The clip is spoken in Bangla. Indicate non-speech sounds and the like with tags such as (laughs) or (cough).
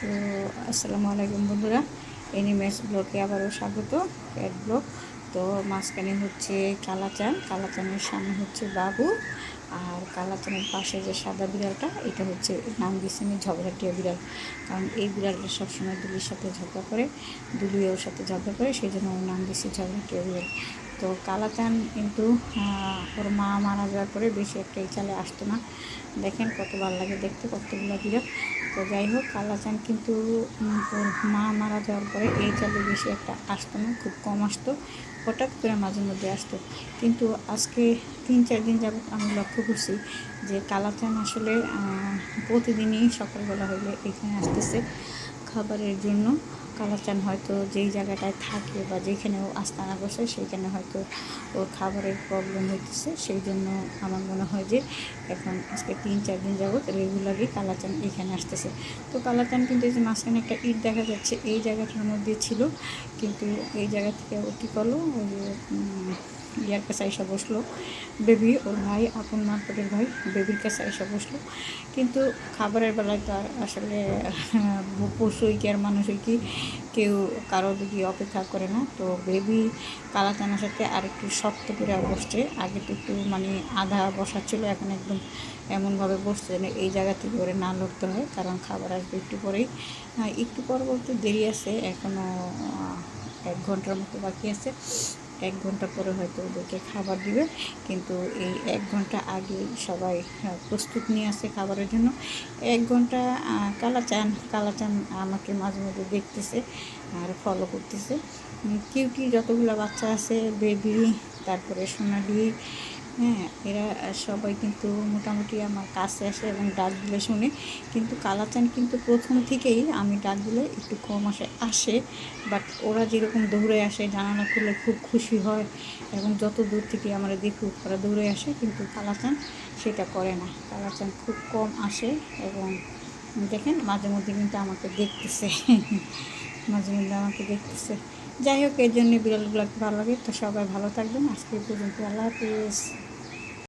তো আসসালামু আলাইকুম বন্ধুরা এনিমেস ব্লকে আবারও স্বাগত ক্যাট ব্লক তো মাঝখানে হচ্ছে কালাচান, কালাচানের সামনে হচ্ছে বাবু। আর কালাচানের পাশে যে সাদা বিড়ালটা, এটা হচ্ছে নাম দিয়েছে আমি ঝগড়াটিয়া বিড়াল। কারণ এই বিড়ালটা সবসময় দুলির সাথে ঝগড়া করে দুলি ওর সাথে ঝগড়া করে, সেই জন্য ওর নাম দিয়েছে ঝগড়াটিয়া বিড়াল। তো কালাচান কিন্তু ওর মা মারা যাওয়ার পরে বেশি একটা এই চালে আসতো না। দেখেন কত ভালো লাগে দেখতে, কতগুলো বিড়াল। তো যাই হোক, কালাচান কিন্তু ওর মা মারা যাওয়ার পরে এই চালে বেশি একটা আসতো না, খুব কম আসতো। হঠাৎ করে মাঝে মধ্যে আসতো। কিন্তু আজকে তিন চার দিন যাবত আমি লক্ষ্য করছি যে কালাচান আসলে প্রতিদিনই সকালবেলা হইলে এখানে আসতেছে খাবারের জন্য। কালাচান হয়তো যেই জায়গাটায় থাকে বা যেখানে ও আস্তানা বসে সেইখানে হয়তো ওর খাবারের প্রবলেম হইতেছে। সেই জন্য আমার মনে হয় যে এখন আজকে তিন, চার দিন যাবত রেগুলারই কালাচান এখানে আসতেছে। তো কালাচান কিন্তু এই যে মাঝখানে একটা ইট দেখা যাচ্ছে, এই জায়গাটার মধ্যে ছিল। কিন্তু এই জায়গা থেকে ও কী করল? ওই ইয়ার কাছে এসে বসল। বেবি, ওর ভাই, আপন মার্কেটের ভাই, বেবির কাছে এসে বসল। কিন্তু খাবারের বেলায় তো আর আসলে পশুই কি আর মানুষই কি কেউ কারও দিকে অপেক্ষা করে না। তো বেবি কালাচানার সাথে আর একটু শক্ত করে বসছে। আগে তো একটু মানে আধা বসা ছিল, এখন একদম এমনভাবে বসছে যেন এই জায়গা থেকে করে না লড়তে হয়, কারণ খাবার আসবে একটু পরেই। একটু পর বলতে দেরি আছে এখনও এক ঘণ্টার মতো বাকি আছে। এক ঘণ্টা পরে হয়তো ওদেরকে খাবার দিবে। কিন্তু এই এক ঘণ্টা আগে সবাই প্রস্তুত নিয়ে আসে খাবারের জন্য। এক ঘণ্টা কালাচান কালাচান আমাকে মাঝে মাঝে দেখতেছে আর ফলো করতেছে। কিউটি যতগুলো বাচ্চা আছে বেবি তারপরে সোনালি হ্যাঁ এরা সবাই কিন্তু মোটামুটি আমার কাছে আসে এবং ডাক দিলে শুনে। কিন্তু কালাচান কিন্তু প্রথম থেকেই আমি ডাক দিলে একটু কম আসে আসে। বাট ওরা যেরকম দৌড়ে আসে, জানালা খুলে খুব খুশি হয় এবং যত দূর থেকে আমরা দেখুক ওরা দৌড়ে আসে, কিন্তু কালাচান সেটা করে না। কালাচান খুব কম আসে এবং দেখেন মাঝে মধ্যে কিন্তু আমাকে দেখতেছে। (laughs) মাঝে মধ্যে আমাকে দেখতেছে। যাই হোক এর জন্য বিড়ালগুলোকে ভালো লাগে। তো সবাই ভালো থাকবেন। আজকে পর্যন্ত আল্লাহ হাফিজ।